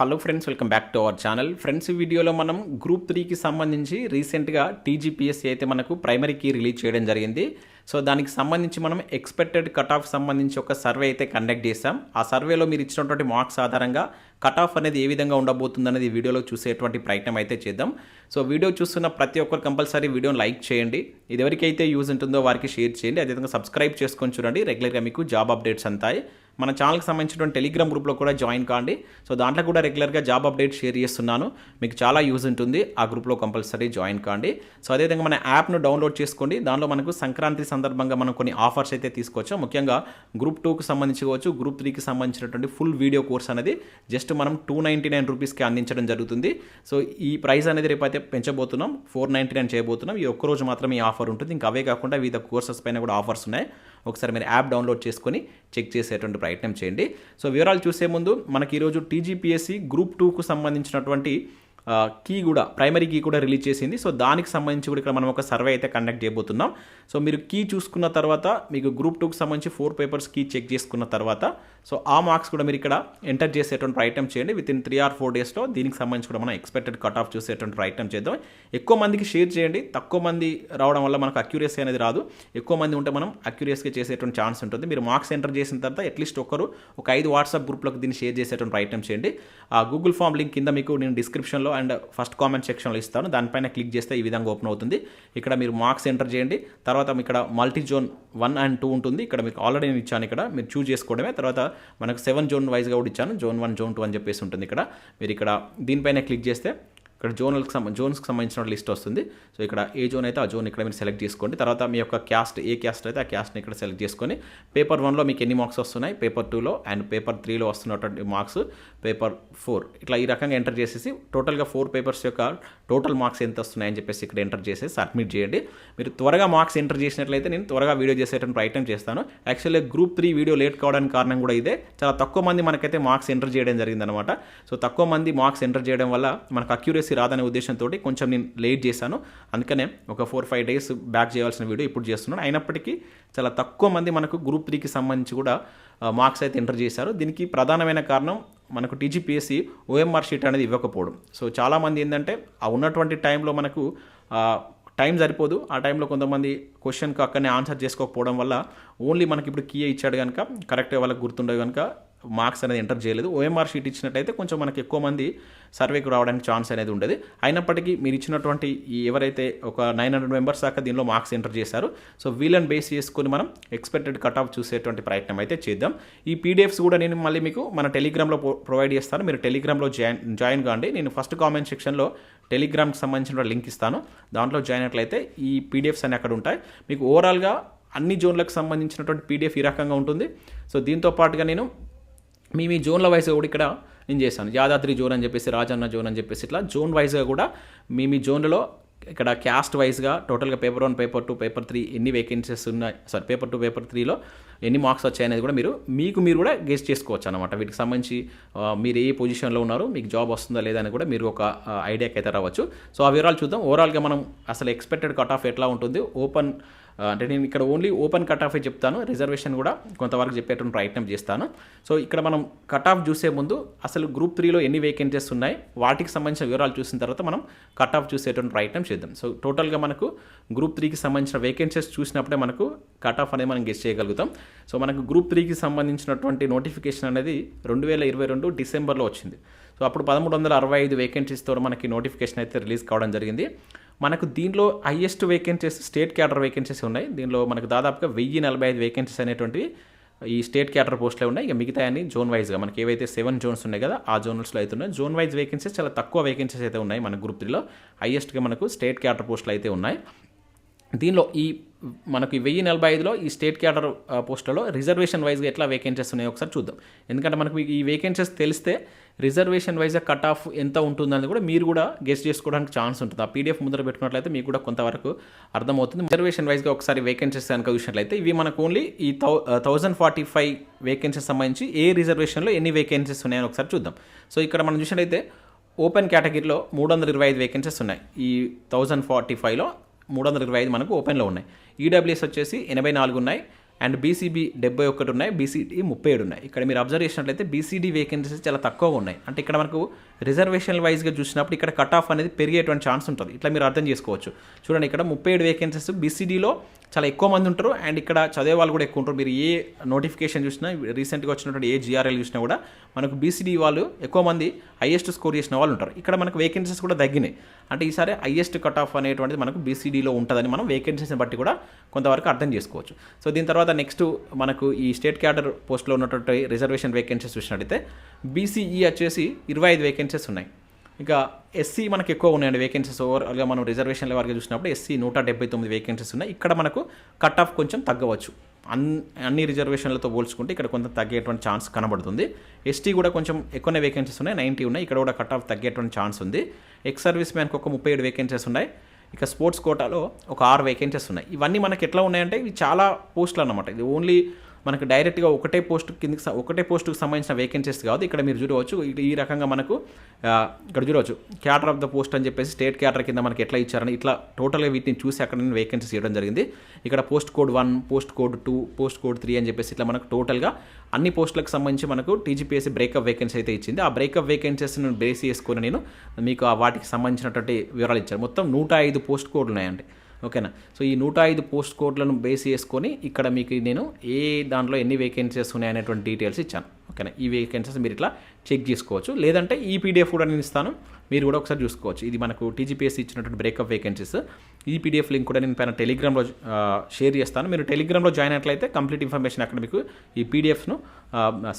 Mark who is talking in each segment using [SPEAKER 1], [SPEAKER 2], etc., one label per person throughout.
[SPEAKER 1] Hello friends welcome back to our channel friends ఈ వీడియోలో మనం గ్రూప్ త్రీకి సంబంధించి రీసెంట్గా టీజీపీఎస్సీ అయితే మనకు ప్రైమరీకి రిలీజ్ చేయడం జరిగింది. సో దానికి సంబంధించి మనం ఎక్స్పెక్టెడ్ కట్ ఆఫ్ సంబంధించి ఒక సర్వే అయితే కండక్ట్ చేసాం ఆ సర్వేలో మీరు ఇచ్చినటువంటి మార్క్స్ ఆధారంగా కట్ ఆఫ్ అనేది ఏ విధంగా ఉండబోతుంది అనేది వీడియోలో చూసేటువంటి ప్రయత్నం అయితే చేద్దాం. సో వీడియో చూస్తున్న ప్రతి ఒక్కరు కంపల్సరీ వీడియోని లైక్ చేయండి. ఇది ఎవరికైతే యూజ్ ఉంటుందో వారికి షేర్ చేయండి. అదేవిధంగా సబ్స్క్రైబ్ చేసుకొని చూడండి. రెగ్యులర్గా మీకు జాబ్ అప్డేట్స్ అంతాయి. మన ఛానల్కి సంబంధించిన టెలిగ్రామ్ గ్రూప్లో కూడా జాయిన్ కాండి. సో దాంట్లో కూడా రెగ్యులర్గా జాబ్ అప్డేట్ షేర్ చేస్తున్నాను. మీకు చాలా యూజ్ ఉంటుంది. ఆ గ్రూప్లో కంపల్సరీ జాయిన్ కాండి. సో అదేవిధంగా మన యాప్ను డౌన్లోడ్ చేసుకోండి. దానిలో మనకు సంక్రాంతి సందర్భంగా మనం కొన్ని ఆఫర్స్ అయితే తీసుకోవచ్చు. ముఖ్యంగా గ్రూప్ టూకి సంబంధించి కావచ్చు గ్రూప్ త్రీకి సంబంధించినటువంటి ఫుల్ వీడియో కోర్స్ అనేది జస్ట్ మనం టూ నైంటీ నైన్ రూపీస్కి అందించడం జరుగుతుంది. సో ఈ ప్రైస్ అనేది రేపైతే పెంచబోతున్నాం. ఫోర్ నైంటీ నైన్ చేయబోతున్నాం. ఈ ఒక్కరోజు మాత్రం ఈ ఆఫర్ ఉంటుంది. ఇంకా అవే కాకుండా వివిధ కోర్సెస్ పైన కూడా ఆఫర్స్ ఉన్నాయి. ఒకసారి మీరు యాప్ డౌన్లోడ్ చేసుకొని చెక్ చేసేటువంటి ప్రయత్నం చేయండి. సో వివరాలు చూసే ముందు మనకి ఈరోజు టీజీపీఎస్సీ గ్రూప్ టూకు సంబంధించినటువంటి కీ కూడా ప్రైమరీ కీ కూడా రిలీజ్ చేసింది. సో దానికి సంబంధించి కూడా ఇక్కడ మనం ఒక సర్వే అయితే కండక్ట్ చేయబోతున్నాం. సో మీరు కీ చూసుకున్న తర్వాత మీకు గ్రూప్ టూకి సంబంధించి ఫోర్ పేపర్స్ కీ చెక్ చేసుకున్న తర్వాత సో ఆ మార్క్స్ కూడా మీరు ఇక్కడ ఎంటర్ చేసేటువంటి ప్రయత్నం చేయండి. With in three or four డేస్లో దీనికి సంబంధించి కూడా మనం ఎక్స్పెక్టెడ్ కట్ ఆఫ్ చూసేటువంటి ప్రయత్నం చేద్దాం. ఎక్కువ మందికి షేర్ చేయండి. తక్కువ మంది రావడం వల్ల మనకు అక్యూరియసీ అనేది రాదు. ఎక్కువ మంది ఉంటే మనం అక్యూరియస్గా చేసేటువంటి ఛాన్స్ ఉంటుంది. మీరు మార్క్స్ ఎంటర్ చేసిన తర్వాత అట్లీస్ట్ ఒకరు ఒక ఐదు వాట్సాప్ గ్రూప్లకు దీన్ని షేర్ చేసేటువంటి ప్రయత్నం చేయండి. ఆ గూగుల్ ఫామ్ లింక్ కింద మీకు నేను డిస్క్రిప్షన్లో అండ్ ఫస్ట్ కామెంట్ సెక్షన్లో ఇస్తాను. దానిపైన క్లిక్ చేస్తే ఈ విధంగా ఓపెన్ అవుతుంది. ఇక్కడ మీరు మార్క్స్ ఎంటర్ చేయండి. తర్వాత ఇక్కడ multi zone one and two ఉంటుంది. ఇక్కడ మీకు ఆల్రెడీ నేను ఇచ్చాను ఇక్కడ. మీరు చూజ్ చేసుకోవడమే. తర్వాత మనకు సెవెన్ జోన్ వైజ్గా కూడా ఇచ్చాను. జోన్ వన్ జోన్ టూ అని చెప్పేసి ఉంటుంది ఇక్కడ. మీరు ఇక్కడ దీనిపైన క్లిక్ చేస్తే ఇక్కడ జోనల్కి సంబంధ జోన్స్కి సంబంధించిన లిస్ట్ వస్తుంది. సో ఇక్కడ ఏ జోన్ అయితే ఆ జోన్ ఇక్కడ మీరు సెలెక్ట్ చేసుకోండి. తర్వాత మీ యొక్క క్యాస్ట్ ఏ క్యాస్ట్ అయితే ఆ క్యాస్ట్ని ఇక్కడ సెలెక్ట్ చేసుకొని పేపర్ వన్లో మీకు ఎన్ని మార్క్స్ వస్తున్నాయి? పేపర్ టూలో అండ్ పేపర్ త్రీలో వస్తున్నటువంటి మార్క్స్ పేపర్ ఫోర్ ఇట్లా ఈ రకంగా ఎంటర్ చేసేసి టోటల్గా ఫోర్ పేపర్స్ యొక్క టోటల్ మార్క్స్ ఎంత వస్తున్నాయని చెప్పేసి ఇక్కడ ఎంటర్ చేసేసి సబ్మిట్ చేయండి. మీరు త్వరగా మార్క్స్ ఎంటర్ చేసినట్లయితే నేను త్వరగా వీడియో చేసేటువంటి ప్రయత్నం చేస్తాను. Actually group three video late కావడానికి కారణం కూడా ఇదే. చాలా తక్కువ మంది మనకైతే మార్క్స్ ఎంటర్ చేయడం జరిగిందనమాట సో తక్కువ మంది మార్క్స్ ఎంటర్ చేయడం వల్ల మనకు అక్యూరసీ రాదనే ఉద్దేశంతో కొంచెం నేను లేట్ చేశాను. అందుకనే ఒక ఫోర్ ఫైవ్ డేస్ బ్యాక్ చేయాల్సిన వీడియో ఇప్పుడు చేస్తున్నాను. అయినప్పటికీ చాలా తక్కువ మంది మనకు గ్రూప్ త్రీకి సంబంధించి కూడా మార్క్స్ అయితే ఎంటర్ చేశారు. దీనికి ప్రధానమైన కారణం మనకు టీజీపీఎస్సీ ఓఎంఆర్ షీట్ అనేది ఇవ్వకపోవడం. సో చాలామంది ఏంటంటే ఆ ఉన్నటువంటి టైంలో మనకు టైం సరిపోదు. ఆ టైంలో కొంతమంది క్వశ్చన్కి అక్కడనే ఆన్సర్ చేసుకోకపోవడం వల్ల ఓన్లీ మనకి ఇప్పుడు కీఏ ఇచ్చాడు కనుక కరెక్ట్గా వాళ్ళకి గుర్తుండదు కనుక మార్క్స్ అనేది ఎంటర్ చేయలేదు. ఓఎంఆర్ షీట్ ఇచ్చినట్టయితే కొంచెం మనకి ఎక్కువ మంది సర్వేకి రావడానికి ఛాన్స్ అనేది ఉండేది. అయినప్పటికీ మీరు ఇచ్చినటువంటి ఎవరైతే ఒక నైన్ హండ్రెడ్ మెంబర్స్ దాకా దీనిలో మార్క్స్ ఎంటర్ చేశారు సో వీళ్ళని బేస్ చేసుకొని మనం ఎక్స్పెక్టెడ్ కట్ ఆఫ్ చూసేటువంటి ప్రయత్నం అయితే చేద్దాం. ఈ పీడిఎఫ్స్ కూడా నేను మళ్ళీ మీకు మన టెలిగ్రామ్లో ప్రొవైడ్ చేస్తాను. మీరు టెలిగ్రామ్లో జాయిన్ జాయిన్ కాండి. నేను ఫస్ట్ కామెంట్ సెక్షన్లో టెలిగ్రామ్కి సంబంధించిన లింక్ ఇస్తాను. దాంట్లో జాయిన్ అయినట్లయితే ఈ పీడిఎఫ్స్ అన్ని అక్కడ ఉంటాయి. మీకు ఓవరాల్గా అన్ని జోన్లకు సంబంధించినటువంటి పీడిఎఫ్ ఈ రకంగా ఉంటుంది. సో దీంతో పాటుగా నేను మీ మీ జోన్ల వైజ్గా కూడా ఇక్కడ నేను చేశాను. యాదాద్రి జోన్ అని చెప్పేసి రాజన్న జోన్ అని చెప్పేసి ఇట్లా జోన్ వైజ్గా కూడా మీ మీ జోన్లలో ఇక్కడ క్యాస్ట్ వైజ్గా టోటల్గా paper one paper two paper three ఎన్ని వేకెన్సీస్ ఉన్నాయి సారీ పేపర్ టూ పేపర్ త్రీలో ఎన్ని మార్క్స్ వచ్చాయనేది కూడా మీరు మీకు మీరు కూడా గెస్ట్ చేసుకోవచ్చు అనమాట వీటికి సంబంధించి మీరు ఏ పొజిషన్లో ఉన్నారు మీకు జాబ్ వస్తుందా లేదా అని కూడా మీరు ఒక ఐడియాకి అయితే రావచ్చు. సో ఆ వివరాలు చూద్దాం. ఓవరాల్గా మనం అసలు ఎక్స్పెక్టెడ్ కట్ ఆఫ్ ఎట్లా ఉంటుంది? ఓపెన్ అంటే నేను ఇక్కడ ఓన్లీ ఓపెన్ కట్ ఆఫ్ చెప్తాను రిజర్వేషన్ కూడా కొంతవరకు చెప్పేటువంటి ప్రయత్నం చేస్తాను. సో ఇక్కడ మనం కట్ ఆఫ్ చూసే ముందు అసలు గ్రూప్ త్రీలో ఎన్ని వేకెన్సీస్ ఉన్నాయి వాటికి సంబంధించిన వివరాలు చూసిన తర్వాత మనం కట్ ఆఫ్ చూసేటువంటి ప్రయత్నం చేద్దాం. సో టోటల్గా మనకు గ్రూప్ త్రీకి సంబంధించిన వేకెన్సీస్ చూసినప్పుడే మనకు కట్ ఆఫ్ అనేది మనం గెస్ట్ చేయగలుగుతాం. సో మనకు గ్రూప్ త్రీకి సంబంధించినటువంటి నోటిఫికేషన్ అనేది రెండు వేల ఇరవై రెండు డిసెంబర్లో వచ్చింది. సో అప్పుడు పదమూడు వందల అరవై ఐదు వేకెన్సీస్తో మనకి నోటిఫికేషన్ అయితే రిలీజ్ కావడం జరిగింది. మనకు దీనిలో highest vacancies state cadre vacancies ఉన్నాయి. దీనిలో మనకు దాదాపుగా వెయ్యి నలభై ఐదు వేకెన్సీస్ అనేటువంటివి ఈ స్టేట్ క్యాడర్ పోస్టులే ఉన్నాయి. ఇక మిగతా అన్ని జోన్ వైజ్గా మనకి ఏవైతే సెవెన్ జోన్స్ ఉన్నాయి కదా ఆ జోన్స్లో అయితే ఉన్నాయి. జోన్ వైజ్ వేకెన్సీస్ చాలా తక్కువ వేకెన్సీస్ అయితే ఉన్నాయి మన గ్రూప్ త్రీలో హైయెస్ట్గా మనకు స్టేట్ క్యాడర్ పోస్టులు అయితే ఉన్నాయి. దీనిలో ఈ మనకి వెయ్యి నలభై ఐదులో ఈ స్టేట్ క్యాడర్ పోస్టులలో రిజర్వేషన్ వైజ్గా ఎట్లా వేకెన్సీస్ ఉన్నాయో ఒకసారి చూద్దాం. ఎందుకంటే మనకు ఈ వేకెన్సీస్ తెలిస్తే రిజర్వేషన్ వైజ్గా కట్ ఆఫ్ ఎంత ఉంటుందని కూడా మీరు కూడా గెస్ట్ చేసుకోవడానికి ఛాన్స్ ఉంటుంది. ఆ పీడిఎఫ్ ముందర పెట్టుకున్నట్లయితే మీకు కూడా కొంతవరకు అర్థమవుతుంది. రిజర్వేషన్ వైజ్గా ఒకసారి వేకెన్సీస్ కనుక చూసినట్లయితే ఇవి మనకు ఓన్లీ ఈ thou thousand forty five vacancies సంబంధించి ఏ రిజర్వేషన్లో ఎన్ని వేకెన్సీస్ ఉన్నాయని ఒకసారి చూద్దాం. సో ఇక్కడ మనం చూసినట్లయితే ఓపెన్ కేటగిరీలో మూడు వందల ఇరవై ఐదు వేకెన్సీస్ ఉన్నాయి. ఈ థౌజండ్ ఫార్టీ ఫైవ్లో మూడు వందల ఇరవై ఐదు మనకు ఓపెన్లో ఉన్నాయి. ఈడబ్ల్యూఎస్ వచ్చేసి ఎనభై నాలుగు ఉన్నాయి. అండ్ బీసీబీ డెబ్బై ఒకటి ఉన్నాయి బీసీడీ ముప్పై ఏడు ఉన్నాయి. ఇక్కడ మీరు అబ్జర్వ్ చేసినట్లయితే బీసీడీ వేకెన్సీస్ చాలా తక్కువగా ఉన్నాయి. అంటే ఇక్కడ మనకు రిజర్వేషన్ వైజ్గా చూసినప్పుడు ఇక్కడ కట్ ఆఫ్ అనేది పెరిగేటువంటి ఛాన్స్ ఉంటుంది. ఇట్లా మీరు అర్థం చేసుకోవచ్చు. చూడండి ఇక్కడ ముప్పై ఏడు వేకెన్సీస్ బీసీడీలో చాలా ఎక్కువ మంది ఉంటారు. అండ్ ఇక్కడ చదివే వాళ్ళు కూడా ఎక్కువ ఉంటారు. మీరు ఏ నోటిఫికేషన్ చూసినా రీసెంట్గా వచ్చినటువంటి ఏ జిఆర్ఎల్ చూసినా కూడా మనకు బీసీడీ వాళ్ళు ఎక్కువ మంది హైయెస్ట్ స్కోర్ చేసిన వాళ్ళు ఉంటారు. ఇక్కడ మనకు వేకెన్సీస్ కూడా తగ్గినాయి. అంటే ఈసారి హైయెస్ట్ కట్ ఆఫ్ అనేటువంటిది మనకు బీసీడీలో ఉంటుందని మనం వేకెన్సీస్ని బట్టి కూడా కొంతవరకు అర్థం చేసుకోవచ్చు. సో దీని తర్వాత నెక్స్ట్ మనకు ఈ స్టేట్ క్యాడర్ పోస్ట్లో ఉన్నటువంటి రిజర్వేషన్ వేకెన్సీస్ చూసినట్టయితే బీసీఈ వచ్చేసి ఇరవై ఐదు వేకెన్సీస్ ఉన్నాయి. ఇంకా ఎస్సీ మనకి ఎక్కువ ఉన్నాయండి వేకెన్సీస్ ఓవరాల్గా మనం రిజర్వేషన్ల వరకు చూసినప్పుడు ఎస్సీ నూట డెబ్బై తొమ్మిది వేకెన్సీస్ ఉన్నాయి. ఇక్కడ మనకు కట్ ఆఫ్ కొంచెం తగ్గవచ్చు. అన్ అన్ని రిజర్వేషన్లతో పోల్చుకుంటే ఇక్కడ కొంత తగ్గేటువంటి ఛాన్స్ కనబడుతుంది. ఎస్టీ కూడా కొంచెం ఎక్కువనే వేకెన్సీస్ ఉన్నాయి. నైంటీ ఉన్నాయి. ఇక్కడ కూడా కట్ ఆఫ్ తగ్గేటువంటి ఛాన్స్ ఉంది. ఎక్స్ సర్వీస్ మ్యాన్కి ఒక ముప్పై ఏడు వేకెన్సీస్ ఉన్నాయి. ఇక స్పోర్ట్స్ కోటాలో ఒక ఆరు వేకెన్సీస్ ఉన్నాయి. ఇవన్నీ మనకి ఎట్లా ఉన్నాయంటే ఇవి చాలా పోస్టులు అన్నమాట. ఇది ఓన్లీ మనకు డైరెక్ట్గా ఒకటే పోస్ట్ కిందకి ఒకటే పోస్టుకు సంబంధించిన వేకెన్సీస్ కాదు ఇక్కడ మీరు చూడవచ్చు. ఈ రకంగా మనకు ఇక్కడ చూడవచ్చు. క్యాటర్ ఆఫ్ ద పోస్ట్ అని చెప్పేసి స్టేట్ క్యాటర్ కింద మనకి ఎట్లా ఇచ్చారని ఇట్లా టోటల్గా వీటిని చూసి అక్కడ నేను వేకెన్సీస్ ఇవ్వడం జరిగింది. ఇక్కడ post code one post code two post code three అని చెప్పేసి ఇట్లా మనకు టోటల్గా అన్ని పోస్టులకు సంబంధించి మనకు టీజీపీఎస్సీ బ్రేకప్ వేకెన్సీ అయితే ఇచ్చింది. ఆ బ్రేకప్ వేకెన్సీస్ని బేస్ చేసుకొని నేను మీకు ఆ వాటికి సంబంధించినటువంటి వివరాలు ఇచ్చాను. మొత్తం నూట ఐదు పోస్ట్ కోడ్లు ఉన్నాయండి. ఓకేనా? సో ఈ నూట ఐదు పోస్ట్ కోడ్లను బేస్ చేసుకొని ఇక్కడ మీకు నేను ఏ దాంట్లో ఎన్ని వేకెన్సీస్ ఉన్నాయి అనేటువంటి డీటెయిల్స్ ఇచ్చాను. ఓకేనా? ఈ వేకెన్సీస్ మీరు ఇట్లా చెక్ చేసుకోవచ్చు. లేదంటే ఈ పీడిఎఫ్ కూడా నేను ఇస్తాను. మీరు కూడా ఒకసారి చూసుకోవచ్చు. ఇది మనకు టీజీపీఎస్ ఇచ్చినటువంటి బ్రేకప్ వేకెన్సీస్ ఈ పీడిఎఫ్ లింక్ కూడా నేను పైన టెలిగ్రామ్లో షేర్ చేస్తాను. మీరు టెలిగ్రామ్లో జాయిన్ అయినట్లయితే కంప్లీట్ ఇన్ఫర్మేషన్ అక్కడ మీకు ఈ పీడిఎఫ్ను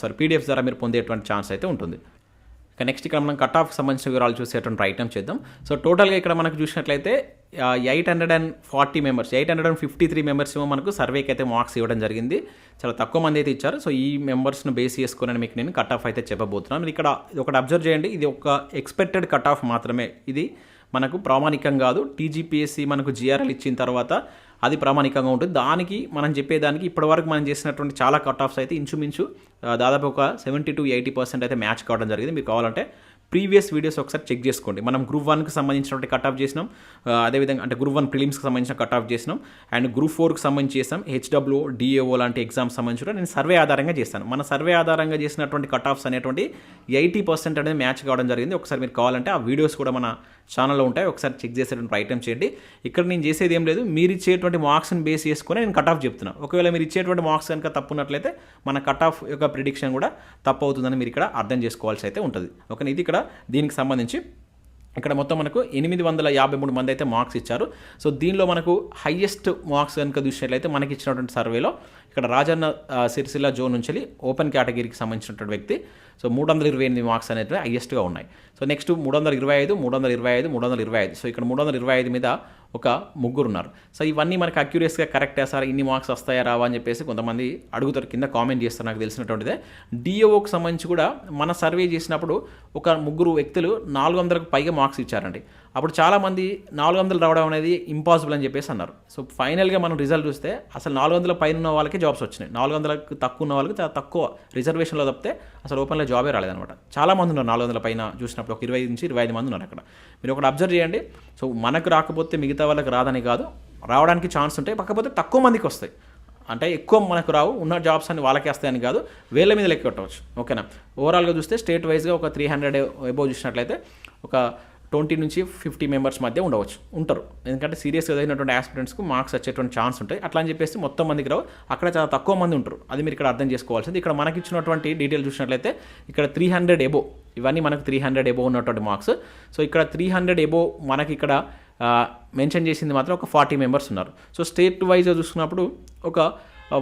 [SPEAKER 1] సారీ పీడిఎఫ్ ద్వారా మీరు పొందేటువంటి ఛాన్స్ అయితే ఉంటుంది. ఇక నెక్స్ట్ ఇక్కడ మనం కట్ ఆఫ్కి సంబంధించిన వివరాలు చూసేటువంటి ఐటమ్ చేద్దాం. సో టోటల్గా ఇక్కడ మనకు చూసినట్లయితే eight hundred and forty members eight hundred and fifty three members ఏమో మనకు సర్వేకి అయితే మార్క్స్ ఇవ్వడం జరిగింది. చాలా తక్కువ మంది అయితే ఇచ్చారు. సో ఈ మెంబర్స్ను బేస్ చేసుకుని మీకు నేను కట్ ఆఫ్ అయితే చెప్పబోతున్నాను. మీరు ఇక్కడ ఇది ఒకటి అబ్జర్వ్ చేయండి. ఇది ఒక ఎక్స్పెక్టెడ్ కట్ ఆఫ్ మాత్రమే. ఇది మనకు ప్రామాణికం కాదు. టీజీపీఎస్సీ మనకు జిఆర్ఎల్ ఇచ్చిన తర్వాత అది ప్రామాణికంగా ఉంటుంది. దానికి మనం చెప్పేదానికి ఇప్పటివరకు మనం చేసినటువంటి చాలా కట్ ఆఫ్స్ అయితే ఇంచుమించు దాదాపు ఒక సెవెంటీ టు ఎయిటీ పర్సెంట్ అయితే మ్యాచ్ కావడం జరిగింది. మీకు కావాలంటే ప్రీవియస్ వీడియోస్ ఒకసారి చెక్ చేసుకోండి. మనం గ్రూప్ వన్కి సంబంధించినటువంటి కట్ ఆఫ్ చేసినాం అదేవిధంగా అంటే గ్రూప్ వన్ ప్రిలిమ్స్కి సంబంధించిన కట్ ఆఫ్ చేసినాం. అండ్ గ్రూప్ ఫోర్కి సంబంధించి చేసాం. హెచ్డబ్ల్యూ డిఏఓ లాంటి ఎగ్జామ్స్ సంబంధించి నేను సర్వే ఆధారంగా చేస్తాను. మన సర్వే ఆధారంగా చేసినటువంటి కట్ ఆఫ్స్ అనేటువంటి ఎయిటీ పర్సెంట్ అనేది మ్యాచ్ కావడం జరిగింది. ఒకసారి మీరు కావాలంటే ఆ వీడియోస్ కూడా మన ఛానల్లో ఉంటాయి. ఒకసారి చెక్ చేసేటువంటి ప్రయత్నం చేయండి. ఇక్కడ నేను చేసేది ఏం లేదు. మీరు ఇచ్చేటువంటి మార్క్స్ని బేస్ చేసుకుని నేను కట్ ఆఫ్ చెప్తున్నాను ఒకవేళ మీరు ఇచ్చేటువంటి మార్క్స్ కనుక తప్పున్నట్లయితే మన కట్ ఆఫ్ యొక్క ప్రిడిక్షన్ కూడా తప్పు అవుతుందని మీరు ఇక్కడ అర్థం చేసుకోవాల్సి అయితే ఉంటుంది. ఓకే ఇది ఇక్కడ దీనికి సంబంధించి ఇక్కడ మొత్తం మనకు ఎనిమిది వందల యాభై మూడు మంది అయితే మార్క్స్ ఇచ్చారు. సో దీనిలో మనకు హయ్యెస్ట్ మార్క్స్ కనుక చూసినట్లయితే మనకి ఇచ్చినటువంటి సర్వేలో ఇక్కడ రాజన్న సిరిసిల్ల జోన్ నుంచి ఓపెన్ కేటగిరీకి సంబంధించినటువంటి వ్యక్తి. సో మూడు వందల ఇరవై ఎనిమిది మార్క్స్ అనేవి హైయెస్ట్గా ఉన్నాయి. సో నెక్స్ట్ మూడు వందల ఇరవై ఐదు మూడు వందల ఇరవై ఐదు మూడు వందల ఇరవై ఐదు. సో ఇక్కడ మూడు వందల ఇరవై ఐదు మీద ఒక ముగ్గురు ఉన్నారు సో ఇవన్నీ మనకి అక్యూరియస్గా కరెక్టే సార్? ఇన్ని మార్క్స్ వస్తాయా రావా అని చెప్పేసి కొంతమంది అడుగుతారు కింద కామెంట్ చేస్తారు నాకు తెలిసినటువంటిదే. డిఓకి సంబంధించి కూడా మన సర్వే చేసినప్పుడు ఒక ముగ్గురు వ్యక్తులు నాలుగు వందలకు పైగా మార్క్స్ ఇచ్చారండి. అప్పుడు చాలామంది నాలుగు వందలు రావడం అనేది ఇంపాసిబుల్ అని చెప్పేసి అన్నారు. సో ఫైనల్గా మనం రిజల్ట్ చూస్తే అసలు నాలుగు వందల పైన ఉన్న వాళ్ళకి జాబ్స్ వచ్చినాయి. నాలుగు వందలకు తక్కువ ఉన్న వాళ్ళకి తక్కువ రిజర్వేషన్లో తప్పితే అసలు ఓపెన్లో జాబే రాలేదనమాట చాలామంది ఉన్నారు నాలుగు వందల పైన చూసినప్పుడు ఒక ఇరవై నుంచి ఇరవై ఐదు మంది ఉన్నారు అక్కడ. మీరు ఒకటి అబ్జర్వ్ చేయండి. సో మనకు రాకపోతే మిగతా వాళ్ళకి రాదని కాదు రావడానికి ఛాన్స్ ఉంటాయి కాకపోతే తక్కువ మందికి వస్తాయి. అంటే ఎక్కువ మనకు రావు ఉన్న జాబ్స్ అని వాళ్ళకే వస్తాయని కాదు వేల మీద లెక్క పెట్టవచ్చు ఓకేనా ఓవరాల్గా చూస్తే స్టేట్ వైజ్గా ఒక త్రీ హండ్రెడ్ ఎబో చూసినట్లయితే ఒక ట్వంటీ నుంచి ఫిఫ్టీ మెంబర్స్ మధ్య ఉండవచ్చు ఉంటారు. ఎందుకంటే సీరియస్గా చదివినటువంటి ఆస్పిరెంట్స్కి మార్క్స్ వచ్చేటువంటి ఛాన్స్ ఉంటాయి. అట్లా అని చెప్పేసి మొత్తం మందికి రావు. అక్కడ చాలా తక్కువ మంది ఉంటారు. అది మీరు ఇక్కడ అర్థం చేసుకోవాల్సింది. ఇక్కడ మనకి ఇచ్చినటువంటి డీటెయిల్ చూసినట్లయితే ఇక్కడ త్రీ హండ్రెడ్ ఎబో ఇవన్నీ మనకు త్రీ హండ్రెడ్ ఎబో ఉన్నటువంటి మార్క్స్ సో ఇక్కడ త్రీ హండ్రెడ్ ఎబో మనకి ఇక్కడ మెన్షన్ చేసింది మాత్రం ఒక ఫార్టీ మెంబర్స్ ఉన్నారు. సో స్టేట్ వైజ్గా చూసుకున్నప్పుడు ఒక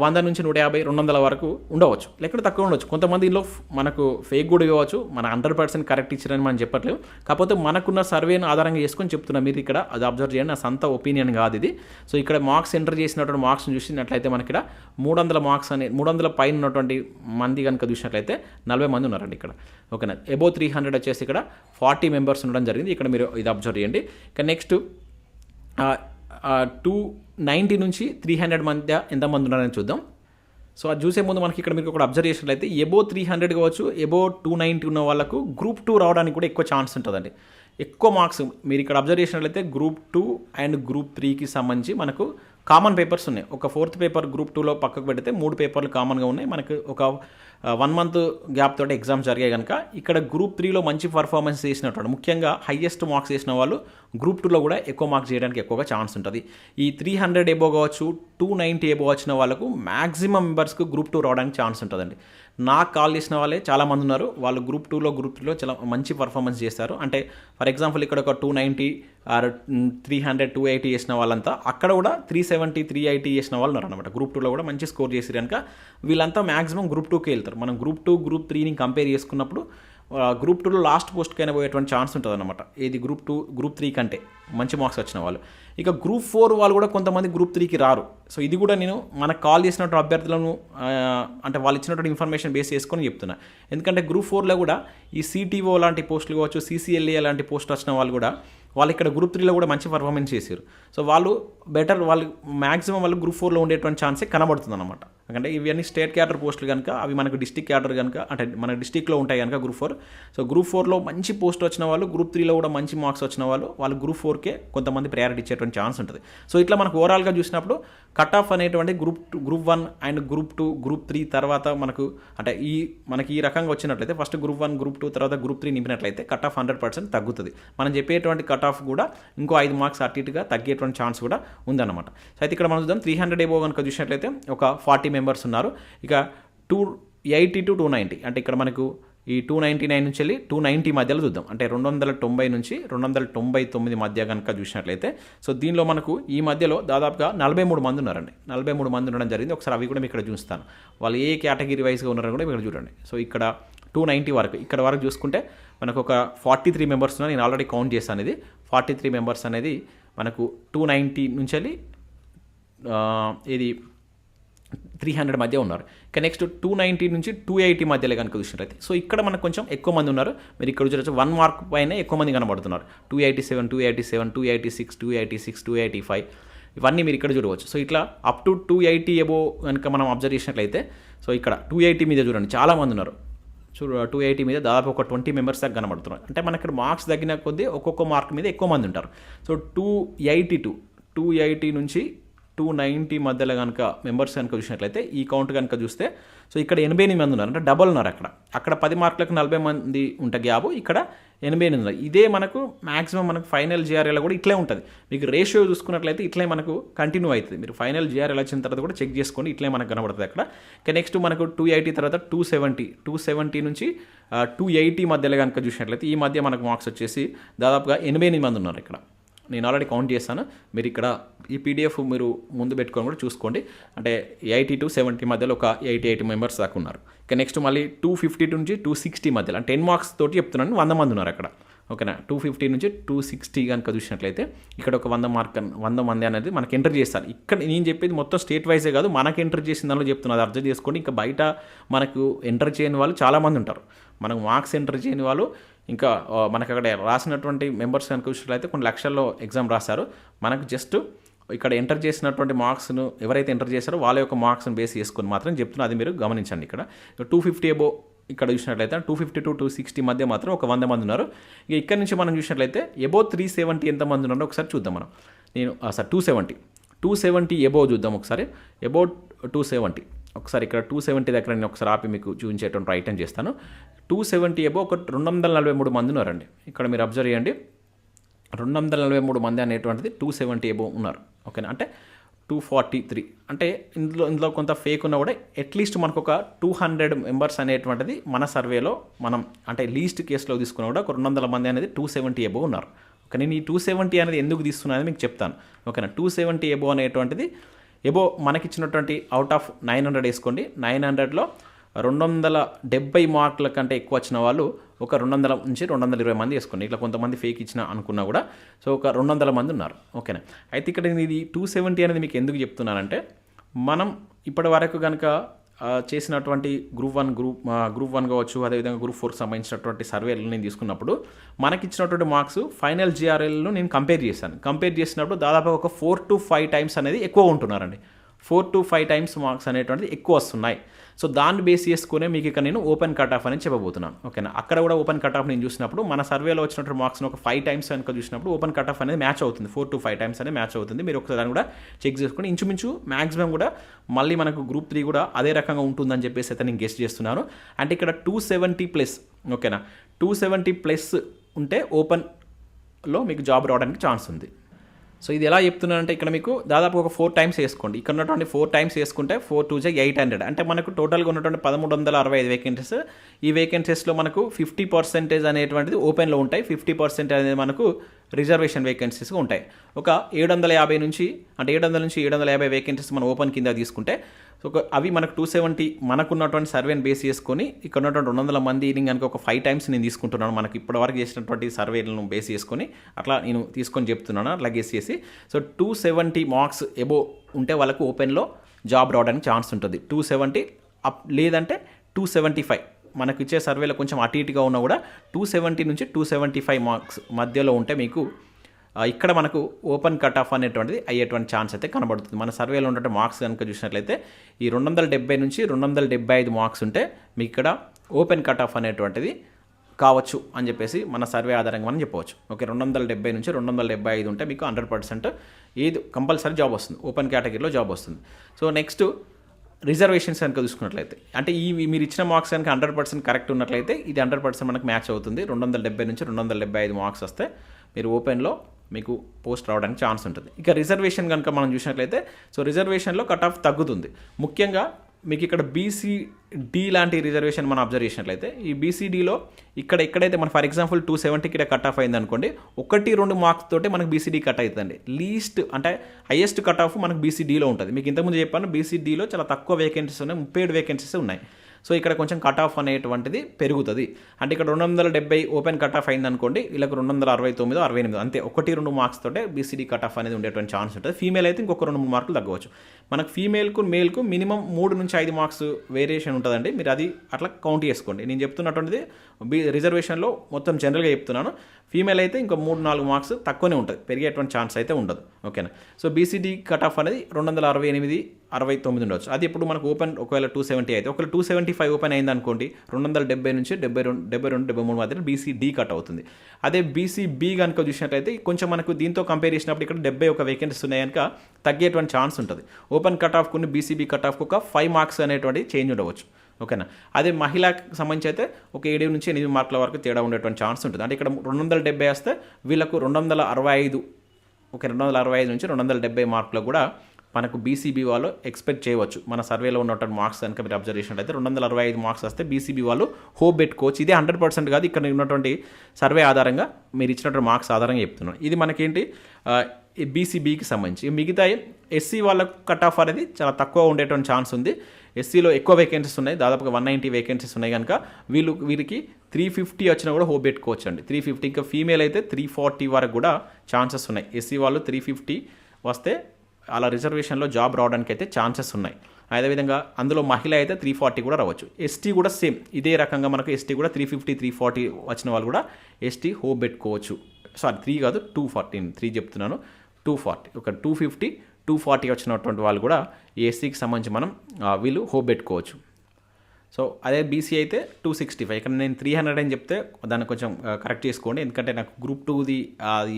[SPEAKER 1] వంద నుంచి నూట యాభై రెండు వందల వరకు ఉండవచ్చు. లేకపోతే తక్కువ ఉండవచ్చు కొంతమంది ఇందులో మనకు ఫేక్ కూడా ఇవ్వచ్చు మన హండ్రెడ్ పర్సెంట్ కరెక్ట్ ఇచ్చారని మనం చెప్పట్లేదు కాకపోతే మనకున్న సర్వేను ఆధారంగా చేసుకొని చెప్తున్నా. మీరు ఇక్కడ అది అబ్జర్వ్ చేయండి. నా సొంత ఒపీనియన్ కాదు ఇది. సో ఇక్కడ మార్క్స్ ఎంటర్ చేసినటువంటి మార్క్స్ని చూసినట్లయితే మనకి ఇక్కడ మూడు వందల మార్క్స్ అనే మూడు వందల పైన ఉన్నటువంటి మంది కనుక చూసినట్లయితే నలభై మంది ఉన్నారండి ఇక్కడ. ఓకేనా? ఎబో త్రీ హండ్రెడ్ వచ్చేసి ఇక్కడ ఫార్టీ మెంబర్స్ ఉండడం జరిగింది. ఇక్కడ మీరు ఇది అబ్జర్వ్ చేయండి. ఇక నెక్స్ట్ టూ నైంటీ నుంచి త్రీ హండ్రెడ్ మధ్య ఎంతమంది ఉన్నారని చూద్దాం. సో అది చూసే ముందు మనకి ఇక్కడ మీకు ఒక అబ్జర్వ్ చేసినట్లయితే ఎబో త్రీ హండ్రెడ్ కావచ్చు ఎబో టూ నైంటీ ఉన్న వాళ్ళకు గ్రూప్ టూ రావడానికి కూడా ఎక్కువ ఛాన్స్ ఉంటుందండి. ఎక్కువ మార్క్స్ మీరు ఇక్కడ అబ్జర్వ్ చేసినట్లయితే గ్రూప్ టూ అండ్ గ్రూప్ త్రీకి సంబంధించి మనకు కామన్ పేపర్స్ ఉన్నాయి. ఒక ఫోర్త్ పేపర్ గ్రూప్ టూలో పక్కకు పెడితే మూడు పేపర్లు కామన్గా ఉన్నాయి. మనకు ఒక వన్ మంత్ గ్యాప్ తోటి ఎగ్జామ్స్ జరిగాయి కనుక ఇక్కడ గ్రూప్ త్రీలో మంచి పర్ఫార్మెన్స్ చేసినటువంటి ముఖ్యంగా హైయెస్ట్ మార్క్స్ చేసిన వాళ్ళు గ్రూప్ టూలో కూడా ఎక్కువ మార్క్స్ చేయడానికి ఎక్కువగా ఛాన్స్ ఉంటుంది. ఈ త్రీ హండ్రెడ్ ఎబో కావచ్చు టూ నైంటీ ఎబో వచ్చిన వాళ్ళకు మ్యాక్సిమం మెంబర్స్కి గ్రూప్ టూ రావడానికి ఛాన్స్ ఉంటుందండి. నాకు కాల్ చేసిన వాళ్ళే చాలామంది ఉన్నారు. వాళ్ళు గ్రూప్ టూలో గ్రూప్ త్రీలో చాలా మంచి పర్ఫార్మెన్స్ చేస్తారు. అంటే ఫర్ ఎగ్జాంపుల్ ఇక్కడ ఒక two ninety or three hundred two eighty చేసిన వాళ్ళంతా అక్కడ కూడా త్రీ సెవెంటీ త్రీ ఎయిటీ చేసిన వాళ్ళు ఉన్నారు అనమాట గ్రూప్ టూలో కూడా మంచి స్కోర్ చేసి కనుక వీళ్ళంతా మ్యాక్సిమం గ్రూప్ టూకి వెళ్తారు. మనం గ్రూప్ టూ గ్రూప్ త్రీని కంపేర్ చేసుకున్నప్పుడు గ్రూప్ టూలో లాస్ట్ పోస్ట్కైనా పోయేటువంటి ఛాన్స్ ఉంటుంది అనమాట ఏది గ్రూప్ టూ గ్రూప్ త్రీ కంటే మంచి మార్క్స్ వచ్చిన వాళ్ళు. ఇక గ్రూప్ ఫోర్ వాళ్ళు కూడా కొంతమంది గ్రూప్ త్రీకి రారు. సో ఇది కూడా నేను మనకు కాల్ చేసినటువంటి అభ్యర్థులను అంటే వాళ్ళు ఇచ్చినటువంటి ఇన్ఫర్మేషన్ బేస్ చేసుకొని చెప్తున్నా. ఎందుకంటే గ్రూప్ ఫోర్లో కూడా ఈ సిటీఓ లాంటి పోస్టులు కావచ్చు సీసీఎల్ఏ లాంటి పోస్ట్ వచ్చిన వాళ్ళు కూడా వాళ్ళు ఇక్కడ గ్రూప్ త్రీలో కూడా మంచి పర్ఫార్మెన్స్ చేశారు. సో వాళ్ళు బెటర్ వాళ్ళు మ్యాక్సిమం వాళ్ళు గ్రూప్ ఫోర్లో ఉండేటువంటి ఛాన్సే కనబడుతుంది అనమాట ఎందుకంటే ఇవన్నీ స్టేట్ క్యాడర్ పోస్టులు కనుక అవి మనకు డిస్టిక్ క్యాడర్ కనుక అంటే మన డిస్టిక్లో ఉంటాయి కనుక గ్రూప్ ఫోర్ సో గ్రూప్ ఫోర్లో మంచి పోస్ట్ వచ్చిన వాళ్ళు గ్రూప్ త్రీలో కూడా మంచి మార్క్స్ వచ్చిన వాళ్ళు వాళ్ళు గ్రూప్ ఫోర్కే కొంతమంది ప్రయారిటీ ఇచ్చేటువంటి ఛాన్స్ ఉంటుంది. సో ఇట్లా మనకు ఓవరాల్గా చూసినప్పుడు కట్ ఆఫ్ అనేటువంటి group two group one and group two group three తర్వాత మనకు అంటే ఈ మనకి ఈ రకంగా వచ్చినట్లయితే first group one group two తర్వాత గ్రూప్ త్రీ నింపినట్లయితే కట్ ఆఫ్ హండ్రెడ్ పర్సెంట్ తగ్గుతుంది. మనం చెప్పేటువంటి కట్ ఆఫ్ కూడా ఇంకో ఐదు మార్క్స్ అటు ఇటుగా తగ్గేటువంటి ఛాన్స్ కూడా ఉందన్నమాట. సో అయితే ఇక్కడ మనం చూద్దాం. త్రీ హండ్రెడ్ ఏబో కనుక చూసినట్లయితే ఒక ఫార్టీ మెంబర్స్ ఉన్నారు. ఇక two eighty to two ninety అంటే ఇక్కడ మనకు ఈ టూ నైంటీ నైన్ నుంచి వెళ్ళి టూ నైంటీ మధ్యలో చూద్దాం. అంటే రెండు వందల తొంభై నుంచి రెండు వందల తొంభై తొమ్మిది మధ్య కనుక చూసినట్లయితే సో దీనిలో మనకు ఈ మధ్యలో దాదాపుగా నలభై మూడు మంది ఉన్నారండి. నలభై మూడు మంది ఉండడం జరిగింది. ఒకసారి అవి కూడా మీకు ఇక్కడ చూస్తాను. వాళ్ళు ఏ కేటగిరీ వైజ్గా ఉన్నారని కూడా ఇక్కడ చూడండి. సో ఇక్కడ టూ నైంటీ వరకు ఇక్కడ వరకు చూసుకుంటే మనకు ఒక ఫార్టీ త్రీ మెంబర్స్ ఉన్నారు. నేను ఆల్రెడీ కౌంట్ చేశాను ఇది. ఫార్టీ త్రీ మెంబర్స్ అనేది మనకు టూ నైంటీ నుంచి వెళ్ళి ఇది త్రీ హండ్రెడ్ మధ్య ఉన్నారు. ఇక నెక్స్ట్ టూ నైంటీ నుంచి టూ ఎయిటీ మధ్యలో కనుక చూసినట్లయితే సో ఇక్కడ మనకు కొంచెం ఎక్కువ మంది ఉన్నారు. మీరు ఇక్కడ చూడొచ్చు వన్ మార్క్ పైన ఎక్కువ మంది కనబడుతున్నారు. Two eighty seven two eighty seven two eighty six two eighty six two eighty five ఇవన్నీ మీరు ఇక్కడ చూడవచ్చు. సో ఇట్లా up to two eighty above కనుక మనం అబ్జర్వ్ చేసినట్లయితే సో ఇక్కడ టూ ఎయిటీ మీద చూడండి చాలామంది ఉన్నారు. చూ టూ ఎయిటీ మీద దాదాపు ఒక ట్వంటీ మెంబర్స్ దాకా కనబడుతున్నారు. అంటే మనకి ఇక్కడ మార్క్స్ తగ్గిన కొద్దీ ఒక్కొక్క మార్క్ మీద ఎక్కువ మంది ఉంటారు. So two eighty two two eighty నుంచి టూ నైంటీ మధ్యలో కనుక మెంబర్స్ కనుక చూసినట్లయితే ఈ కౌంట్ కనుక చూస్తే సో ఇక్కడ ఎనభై ఎనిమిది మంది ఉన్నారు. అంటే డబల్ ఉన్నారు అక్కడ. అక్కడ పది మార్కులకు నలభై మంది ఉంటే గ్యాబ్ ఇక్కడ ఎనభై ఎనిమిది ఉన్నారు. ఇదే మనకు మాక్సిమం మనకు ఫైనల్ జిఆర్ఎల్ కూడా ఇట్లే ఉంటుంది. మీకు రేషియో చూసుకున్నట్లయితే ఇట్లే మనకు కంటిన్యూ అవుతుంది. మీరు ఫైనల్ జిఆర్ఎల్ వచ్చిన తర్వాత కూడా చెక్ చేసుకోండి. ఇట్లే మనకు కనబడుతుంది అక్కడ. నెక్స్ట్ మనకు టూ ఎయిటీ తర్వాత టూ సెవెంటీ. టూ సెవెంటీ నుంచి టూ ఎయిటీ మధ్యలో కనుక చూసినట్లయితే ఈ మధ్య మనకు మార్క్స్ వచ్చేసి దాదాపుగా ఎనభై ఎనిమిది మంది ఉన్నారు ఇక్కడ. నేను ఆల్రెడీ కౌంట్ చేస్తాను మీరు ఇక్కడ ఈ పీడిఎఫ్ మీరు ముందు పెట్టుకొని కూడా చూసుకోండి. అంటే ఎయిటీ టు సెవెంటీ మధ్యలో ఒక ఎయిటీ ఎయిటీ మెంబర్స్ దాకా ఉన్నారు. ఇక నెక్స్ట్ మళ్ళీ టూ ఫిఫ్టీ నుంచి టూ సిక్స్టీ మధ్యలో టెన్ మార్క్స్ తోటి చెప్తున్నాను వంద మంది ఉన్నారు అక్కడ. ఓకేనా? టూ ఫిఫ్టీ నుంచి టూ సిక్స్టీ కనుక చూసినట్లయితే ఇక్కడ ఒక వంద మార్క్ వంద మంది అనేది మనకి ఎంటర్ చేస్తారు. ఇక్కడ నేను చెప్పేది మొత్తం స్టేట్ వైజే కాదు మనకు ఎంటర్ చేసిన దానిలో చెప్తున్నా అర్థం చేసుకోండి. ఇంకా బయట మనకు ఎంటర్ చేయని వాళ్ళు చాలామంది ఉంటారు. మనకు మార్క్స్ ఎంటర్ చేయని వాళ్ళు ఇంకా మనకు అక్కడ రాసినటువంటి మెంబర్స్ కనుక చూసినట్లయితే కొన్ని లక్షల్లో ఎగ్జామ్ రాశారు. మనకు జస్ట్ ఇక్కడ ఎంటర్ చేసినటువంటి మార్క్స్ను ఎవరైతే ఎంటర్ చేశారో వాళ్ళ యొక్క మార్క్స్ని బేస్ చేసుకొని మాత్రం చెప్తున్నా అది మీరు గమనించండి ఇక్కడ. టూ ఫిఫ్టీ అబో ఇక్కడ చూసినట్లయితే two fifty to two sixty మధ్య మాత్రం ఒక వంద మంది ఉన్నారు. ఇక ఇక్కడ నుంచి మనం చూసినట్లయితే ఎబో త్రీ సెవెంటీ ఎంతమంది ఉన్నారో ఒకసారి చూద్దాం మనం. నేను sir two seventy two seventy above చూద్దాం ఒకసారి. ఎబో టూ సెవెంటీ ఒకసారి ఇక్కడ టూ సెవెంటీ దగ్గర నేను ఒకసారి ఆపి మీకు చూపించేటువంటి ఐటెం చేస్తాను. టూ సెవెంటీ ఎబో ఒక రెండు వందల నలభై మూడు మంది ఉన్నారండి ఇక్కడ మీరు అబ్జర్వ్ చేయండి. రెండు వందల నలభై మూడు మంది అనేటువంటిది టూ సెవెంటీ ఎబో ఉన్నారు. ఓకేనా అంటే టూ ఫార్టీ త్రీ అంటే ఇందులో ఇందులో కొంత ఫేక్ ఉన్నా కూడా అట్లీస్ట్ మనకు ఒక టూ హండ్రెడ్ మెంబర్స్ అనేటువంటిది మన సర్వేలో మనం అంటే లీస్ట్ కేసులో తీసుకున్నా కూడా ఒక రెండు వందల మంది అనేది టూ సెవెంటీ ఎబో ఉన్నారు. ఓకే నేను ఈ టూ సెవెంటీ అనేది ఎందుకు తీస్తున్నానని మీకు చెప్తాను. ఓకేనా టూ సెవెంటీ ఎబో అనేటువంటిది ఎబో మనకిచ్చినటువంటి అవుట్ ఆఫ్ నైన్ హండ్రెడ్ వేసుకోండి. నైన్ హండ్రెడ్లో రెండు వందల డెబ్బై మార్కుల కంటే ఎక్కువ వచ్చిన వాళ్ళు ఒక రెండు వందల నుంచి రెండు వందల ఇరవై మంది వేసుకోండి. ఇట్లా కొంతమంది ఫేక్ ఇచ్చిన అనుకున్నా కూడా సో ఒక రెండు వందల మంది ఉన్నారు. ఓకేనా? అయితే ఇక్కడ ఇది టూ సెవెంటీ అనేది మీకు ఎందుకు చెప్తున్నానంటే మనం ఇప్పటి వరకు కనుక చేసినటువంటి group one group group one కావచ్చు అదేవిధంగా గ్రూప్ ఫోర్కి సంబంధించినటువంటి సర్వేలు నేను తీసుకున్నప్పుడు మనకి ఇచ్చినటువంటి మార్క్స్ ఫైనల్ జిఆర్ఎల్ను నేను కంపేర్ చేశాను. కంపేర్ చేసినప్పుడు దాదాపు ఒక ఫోర్ టు ఫైవ్ టైమ్స్ అనేది ఎక్కువ ఉంటున్నారండి. Four to five times marks అనేటువంటిది ఎక్కువ వస్తున్నాయి. సో దాన్ని బేస్ చేసుకునే మీకు ఇక్కడ నేను ఓపెన్ కట్ ఆఫ్ అని చెప్పబోతున్నాను. ఓకేనా? అక్కడ కూడా ఓపెన్ కట్ ఆఫ్ నేను చూసినప్పుడు మన సర్వేలో వచ్చినటువంటి మార్క్స్ని ఒక ఫైవ్ టైమ్స్ కనుక చూసినప్పుడు ఓపెన్ కట్ ఆఫ్ అనేది మ్యాచ్ అవుతుంది. ఫోర్ టు ఫైవ్ టైమ్స్ అనేది మ్యాచ్ అవుతుంది. మీరు ఒకసారి కూడా చెక్ చేసుకుని ఇంచుమించు మ్యాక్సిమం కూడా మళ్ళీ మనకు గ్రూప్ త్రీ కూడా అదే రకంగా ఉంటుందని చెప్పేసి అయితే నేను గెస్ట్ చేస్తున్నాను. అంటే ఇక్కడ టూ సెవెంటీ ప్లస్ ఓకేనా? టూ సెవెంటీ ప్లస్ ఉంటే ఓపెన్లో మీకు జాబ్ రావడానికి ఛాన్స్ ఉంది. సో ఇది ఎలా చెప్తున్నానంటే ఇక్కడ మీకు దాదాపు ఒక ఫోర్ టైమ్స్ వేసుకోండి. ఇక్కడ ఉన్నటువంటి ఫోర్ టైమ్స్ వేసుకుంటే ఫోర్ టూ జే ఎయిట్ హండ్రెడ్ అంటే మనకు టోటల్గా ఉన్నటువంటి పదమూడు వందల అరవై ఐదు వేకెన్సీస్ ఈ వేకెన్సీస్లో మనకు ఫిఫ్టీ పర్సెంటేజ్ అనేటువంటిది ఓపెన్లో ఉంటాయి. ఫిఫ్టీ పర్సెంట్ అనేది మనకు రిజర్వేషన్ వేకెన్సీస్గా ఉంటాయి. ఒక ఏడు వందల యాభై నుంచి అంటే ఏడు వందల నుంచి ఏడు వందల యాభై వేకెన్సీస్ మనం ఓపెన్ కింద తీసుకుంటే సో ఒక అవి మనకు టూ సెవెంటీ మనకున్నటువంటి సర్వేని బేస్ చేసుకొని ఇక్కడ ఉన్నటువంటి రెండు వందల మందిని కనుక ఒక ఫైవ్ టైమ్స్ నేను తీసుకుంటున్నాను మనకి ఇప్పటివరకు చేసినటువంటి సర్వేలను బేస్ చేసుకొని అట్లా నేను తీసుకొని చెప్తున్నాను అట్లా గేస్ చేసి. So two seventy marks above ఉంటే వాళ్ళకు ఓపెన్లో జాబ్ రావడానికి ఛాన్స్ ఉంటుంది. టూ సెవెంటీ అప్ లేదంటే టూ సెవెంటీ ఫైవ్. మనకు ఇచ్చే సర్వేలో కొంచెం అటు ఇటుగా ఉన్నా కూడా టూ సెవెంటీ నుంచి టూ సెవెంటీ ఫైవ్ మార్క్స్ మధ్యలో ఉంటే మీకు ఇక్కడ మనకు ఓపెన్ కట్ ఆఫ్ అనేటువంటిది అయ్యేటువంటి ఛాన్స్ అయితే కనబడుతుంది. మన సర్వేలో ఉన్నటువంటి మార్క్స్ కనుక చూసినట్లయితే ఈ రెండు వందల డెబ్బై నుంచి రెండు వందల డెబ్బై ఐదు మార్క్స్ ఉంటే మీకు ఇక్కడ ఓపెన్ కట్ ఆఫ్ అనేటువంటిది కావచ్చు అని చెప్పేసి మన సర్వే ఆధారంగా మనం చెప్పవచ్చు. ఓకే రెండు వందల డెబ్బై నుంచి రెండు వందల డెబ్బై ఐదు ఉంటే మీకు హండ్రెడ్ పర్సెంట్ ఏది కంపల్సరీ జాబ్ వస్తుంది. ఓపెన్ కేటగిరీలో జాబ్ వస్తుంది. సో నెక్స్ట్ రిజర్వేషన్స్ కనుక చూసుకున్నట్లయితే అంటే ఈ మీరు ఇచ్చిన మార్క్స్ కనుక హండ్రెడ్ పర్సెంట్ కరెక్ట్ ఉన్నట్లయితే ఇది హండ్రెడ్ పర్సెంట్ మనకు మ్యాచ్ అవుతుంది. రెండు వందల డెబ్బై నుంచి రెండు వందల డెబ్బై ఐదు మార్క్స్ వస్తే మీరు ఓపెన్లో మీకు పోస్ట్ రావడానికి ఛాన్స్ ఉంటుంది. ఇక రిజర్వేషన్ కనుక మనం చూసినట్లయితే సో రిజర్వేషన్లో కట్ ఆఫ్ తగ్గుతుంది. ముఖ్యంగా మీకు ఇక్కడ బీసీడీ లాంటి రిజర్వేషన్ మనం అబ్జర్వ్ చేసినట్లయితే ఈ బీసీడీలో ఇక్కడ ఎక్కడైతే మన ఫర్ ఎగ్జాంపుల్ టూ సెవెంటీకి ఇక్కడ కట్ ఆఫ్ అయింది అనుకోండి ఒకటి రెండు మార్క్స్ తోటే మనకు బీసీడీ కట్ అవుతుందండి. లీస్ట్ అంటే హైయెస్ట్ కట్ ఆఫ్ మనకు బీసీడీలో ఉంటుంది. మీకు ఇంతకుముందు చెప్పాను బీసీడీలో చాలా తక్కువ వేకెన్సీస్ ఉన్నాయి ముప్పై ఏడు వేకెన్సీస్ ఉన్నాయి. సో ఇక్కడ కొంచెం కట్ ఆఫ్ అనేటువంటిది పెరుగుతుంది. అంటే ఇక్కడ రెండు వందల డెబ్బై ఓపెన్ కట్ ఆఫ్ అయింది అనుకోండి వీళ్ళకి రెండు వందల అరవై తొమ్మిది అరవై ఎనిమిది అంతే. ఒకటి రెండు మార్క్స్ తోటే బీసీడీ కట్ ఆఫ్ అనేది ఉండేటువంటి ఛాన్స్ ఉంటుంది. ఫీమేల్ అయితే ఇంకొక రెండు మూడు మార్కులు తగ్గవచ్చు. మనకు ఫీమేల్కు మేల్కు మినిమం మూడు నుంచి ఐదు మార్క్స్ వేరియేషన్ ఉంటుందండి. మీరు అది అట్లా కౌంట్ చేసుకోండి. నేను చెప్తున్నటువంటిది బీ రిజర్వేషన్లో మొత్తం జనరల్గా చెప్తున్నాను. ఫీమేల్ అయితే ఇంకో మూడు నాలుగు మార్క్స్ తక్కువనే ఉంటుంది. పెరిగేటువంటి ఛాన్స్ అయితే ఉండదు. ఓకేనా సో బీసీడీ కట్ ఆఫ్ అనేది రెండు వందల అరవై ఎనిమిది అరవై తొమ్మిది ఉండొచ్చు. అది ఇప్పుడు మనకు ఓపెన్ ఒకవేళ టూ సెవెంటీ అయితే. ఒకవేళ టూ సెవెంటీ ఫైవ్ ఓపెన్ అయింది అనుకోండి రెండు వందల డెబ్బై నుంచి డెబ్బై రెండు డెబ్బై రెండు డెబ్బై మూడు మధ్యలో బీసీడీ కట్ అవుతుంది. అదే బీసీబీ కనుక చూసినట్లయితే కొంచెం మనకు దీంతో కంపేర్ చేసినప్పుడు ఇక్కడ డెబ్బై ఒక వేకెన్సీస్ ఉన్నాయి కనుక తగ్గేటువంటి ఛాన్స్ ఉంటుంది. ఓపెన్ కట్ ఆఫ్ కొన్ని బీసీబీ కట్ ఆఫ్కి ఒక ఫైవ్ మార్క్స్ అనేటువంటి చేంజ్ ఉండవచ్చు. ఓకేనా? అదే మహిళకు సంబంధించి అయితే ఒక ఏడు నుంచి ఎనిమిది మార్కుల వరకు తేడా ఉండేటువంటి ఛాన్స్ ఉంటుంది. అంటే ఇక్కడ రెండు వందల డెబ్బై వస్తే వీళ్ళకు రెండు వందల అరవై ఐదు ఒక రెండు వందల అరవై ఐదు నుంచి రెండు వందల డెబ్బై మార్కులు కూడా మనకు బీసీబీ వాళ్ళు ఎక్స్పెక్ట్ చేయవచ్చు. మన సర్వేలో ఉన్నటువంటి మార్క్స్ కనుక మీరు అబ్జర్వ్ చేసినట్లయితే రెండు వందల అరవై ఐదు మార్క్స్ వస్తే బీసీబీ వాళ్ళు హోప్ పెట్టుకోవచ్చు. ఇదే హండ్రెడ్ పర్సెంట్ కాదు ఇక్కడ ఉన్నటువంటి సర్వే ఆధారంగా మీరు ఇచ్చినటువంటి మార్క్స్ ఆధారంగా చెప్తున్నాను. ఇది మనకేంటి? బీసీబీకి సంబంధించి. మిగతా ఎస్సీ వాళ్ళకు కట్ ఆఫ్ అనేది చాలా తక్కువ ఉండేటువంటి ఛాన్స్ ఉంది. ఎస్సీలో ఎక్కువ వేకెన్సీస్ ఉన్నాయి. దాదాపుగా వన్ నైంటీ వేకెన్సీస్ ఉన్నాయి కనుక వీళ్ళు వీరికి త్రీ ఫిఫ్టీ వచ్చినా కూడా హోప్ పెట్టుకోవచ్చు అండి త్రీ ఫిఫ్టీ ఇంకా ఫీమేల్ అయితే త్రీ ఫార్టీ వరకు కూడా ఛాన్సెస్ ఉన్నాయి. ఎస్సీ వాళ్ళు త్రీ ఫిఫ్టీ వస్తే అలా రిజర్వేషన్లో జాబ్ రావడానికి అయితే ఛాన్సెస్ ఉన్నాయి. అదేవిధంగా అందులో మహిళ అయితే త్రీ ఫార్టీ కూడా రావచ్చు. ఎస్టీ కూడా సేమ్ ఇదే రకంగా మనకు ఎస్టీ కూడా త్రీ ఫిఫ్టీ త్రీ ఫార్టీ వచ్చిన వాళ్ళు కూడా ఎస్టీ హోప్ పెట్టుకోవచ్చు. సారీ త్రీ కాదు టూ ఫార్టీ త్రీ చెప్తున్నాను. టూ ఫార్టీ ఒక టూ ఫిఫ్టీ టూ ఫార్టీ వచ్చినటువంటి వాళ్ళు కూడా ఈ ఎస్సీకి సంబంధించి మనం వీళ్ళు హోప్ పెట్టుకోవచ్చు. సో అదే బీసీ అయితే టూ సిక్స్టీ ఫైవ్ ఇక్కడ నేను త్రీ హండ్రెడ్ అని చెప్తే దాన్ని కొంచెం కరెక్ట్ చేసుకోండి. ఎందుకంటే నాకు గ్రూప్ టూది అది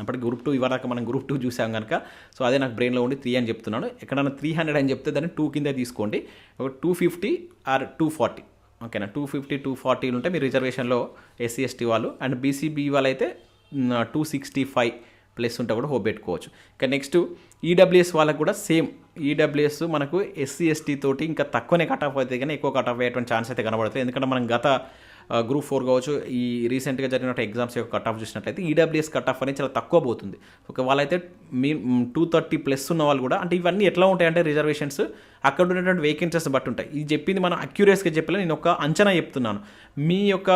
[SPEAKER 1] అప్పటికి గ్రూప్ టూ ఇవ్వడాక మనం గ్రూప్ టూ చూసాం కనుక సో అదే నాకు బ్రెయిన్లో ఉండి త్రీ అని చెప్తున్నాను. ఎక్కడన్నా త్రీ హండ్రెడ్ అని చెప్తే దాన్ని టూ కింద తీసుకోండి. ఒక two fifty or two forty ఓకేనా? టూ ఫిఫ్టీ టూ ఫార్టీలు ఉంటే మీరు రిజర్వేషన్లో ఎస్సీ ఎస్టీ వాళ్ళు. అండ్ బీసీబీ వాళ్ళు అయితే టూ సిక్స్టీ ఫైవ్ ప్లస్ ఉంటే కూడా హోప్ పెట్టుకోవచ్చు. ఇక నెక్స్ట్ ఈడబ్ల్యూఎస్ వాళ్ళకు కూడా సేమ్. ఈడబ్ల్యూఎస్ మనకు ఎస్సీ ఎస్టీ తోటి ఇంకా తక్కువనే కట్ ఆఫ్ అవుతుంది కానీ ఎక్కువ కట్ ఆఫ్ అయ్యేటువంటి ఛాన్స్ అయితే కనబడుతుంది ఎందుకంటే మనం గత గ్రూప్ ఫోర్ కావచ్చు ఈ రీసెంట్గా జరిగిన ఎగ్జామ్స్ యొక్క కట్ ఆఫ్ చూసినట్లయితే ఈడబ్ల్యూఎస్ కట్ ఆఫ్ అనేది చాలా తక్కువ పోతుంది. ఒక వాళ్ళైతే మీ టూ థర్టీ ప్లస్ ఉన్న వాళ్ళు కూడా అంటే ఇవన్నీ ఎట్లా ఉంటాయంటే రిజర్వేషన్స్ అక్కడ ఉన్నటువంటి వేకెన్సీస్ బట్టి ఉంటాయి. ఇది చెప్పింది మనం అక్యూరియస్గా చెప్పలే నేను ఒక అంచనా చెప్తున్నాను. మీ యొక్క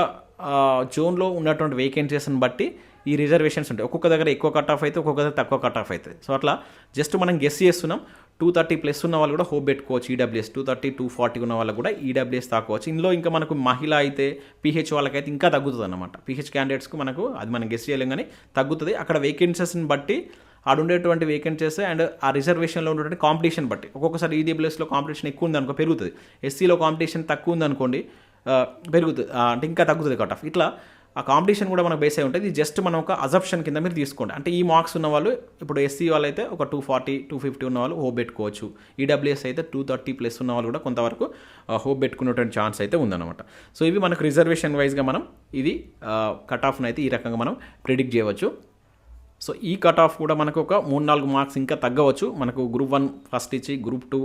[SPEAKER 1] జోన్లో ఉన్నటువంటి వేకెన్సీస్ని బట్టి ఈ రిజర్వేషన్స్ ఉంటాయి. ఒక్కొక్క దగ్గర ఎక్కువ కట్ ఆఫ్ అయితే ఒక్కొక్క దగ్గర తక్కువ కట్ ఆఫ్ అవుతుంది సో అట్లా జస్ట్ మనం గెస్ చేస్తున్నాం. టూ థర్టీ ప్లస్ ఉన్న వాళ్ళు కూడా హోప్ పెట్టుకోవచ్చు EWS two thirty two forty ఉన్న వాళ్ళు కూడా ఈడబ్ల్యూఎస్ తాకోవచ్చు. ఇందులో ఇంకా మనకు మహిళ అయితే పీహెచ్ వాళ్ళకైతే ఇంకా తగ్గుతుంది అనమాట పీహెచ్ క్యాండిడేట్స్కి మనకు అది మనం గెస్ చేయలేం కానీ తగ్గుతుంది. అక్కడ వేకెన్సీస్ని బట్టి ఆడుండేటువంటి వేకెన్సీస్ అండ్ ఆ రిజర్వేషన్లో ఉండేటువంటి కాంపిటీషన్ బట్టి. ఒక్కొక్కసారి ఈడబ్ల్యూఎస్లో కాంపిటీషన్ ఎక్కువ ఉంది అనుకో పెరుగుతుంది. ఎస్సీలో కాంపిటీషన్ తక్కువ ఉంది అనుకోండి పెరుగుతుంది. అంటే ఇంకా తగ్గుతుంది కట్ ఆఫ్ ఇట్లా ఆ కాంపిటీషన్ కూడా మనకు బేస్ అయి ఉంటుంది. ఇది జస్ట్ మనం ఒక అజప్షన్ కింద మీరు తీసుకోండి. అంటే ఈ మార్క్స్ ఉన్న వాళ్ళు ఇప్పుడు ఎస్సీ వాళ్ళు అయితే ఒక టూ ఫార్టీ టూ ఫిఫ్టీ ఉన్న వాళ్ళు హోప్ పెట్టుకోవచ్చు ఈడబ్ల్యూఎస్ అయితే టూ థర్టీ ప్లస్ ఉన్న వాళ్ళు కూడా కొంతవరకు హోప్ పెట్టుకునేటువంటి ఛాన్స్ అయితే ఉందన్నమాట. సో ఇవి మనకు రిజర్వేషన్ వైజ్గా మనం ఇది కట్ ఆఫ్ను అయితే ఈ రకంగా మనం ప్రిడిక్ట్ చేయవచ్చు. సో ఈ కట్ ఆఫ్ కూడా మనకు ఒక మూడు నాలుగు మార్క్స్ ఇంకా తగ్గవచ్చు. మనకు గ్రూప్ వన్ ఫస్ట్ ఇచ్చి గ్రూప్ టూ